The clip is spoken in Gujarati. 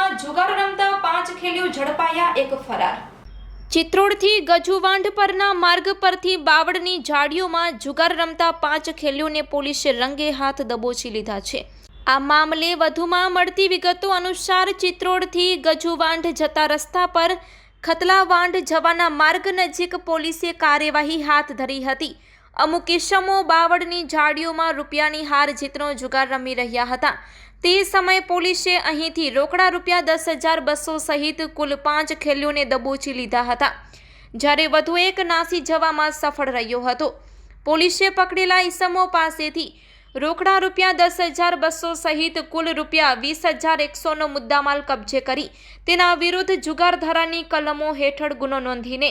વિસ્તારમાં જુગાર રમતા પાંચ ખેલ્યુ ઝડપાયા એક ફરાર. ચિત્રોડથી ગજુવાંઢ પરના માર્ગ પરથી બાવળની ઝાડીઓમાં જુગાર રમતા પાંચ ખેલ્યુને પોલીસે રંગે હાથ દબોચી લીધા છે. આ મામલે વધુમાં મળતી વિગતો અનુસાર ચિત્રોડથી ગજુવાંઢ જતા રસ્તા પર ખતલાવાંઢ જવાના માર્ગ નજીક પોલીસે કાર્યવાહી હાથ ધરી હતી. અમુક ઇસમો બાવળની ઝાડીઓમાં રૂપિયાની હાર જીતનો જુગાર રમી રહ્યા હતા. તે સમયે પોલીસે અહીંથી રોકડા રૂપિયા દસ હજાર બસો સહિત કુલ પાંચ ખેલીઓને દબોચી લીધા હતા. જ્યારે વધુ એક નાસી જવામાં સફળ રહ્યો હતો. પોલીસે પકડેલા ઈસમો પાસેથી રોકડા રૂપિયા દસ હજાર બસો સહિત કુલ રૂપિયા વીસ હજાર એકસોનો મુદ્દામાલ કબજે કરી તેના વિરુદ્ધ જુગારધારાની કલમો હેઠળ ગુનો નોંધીને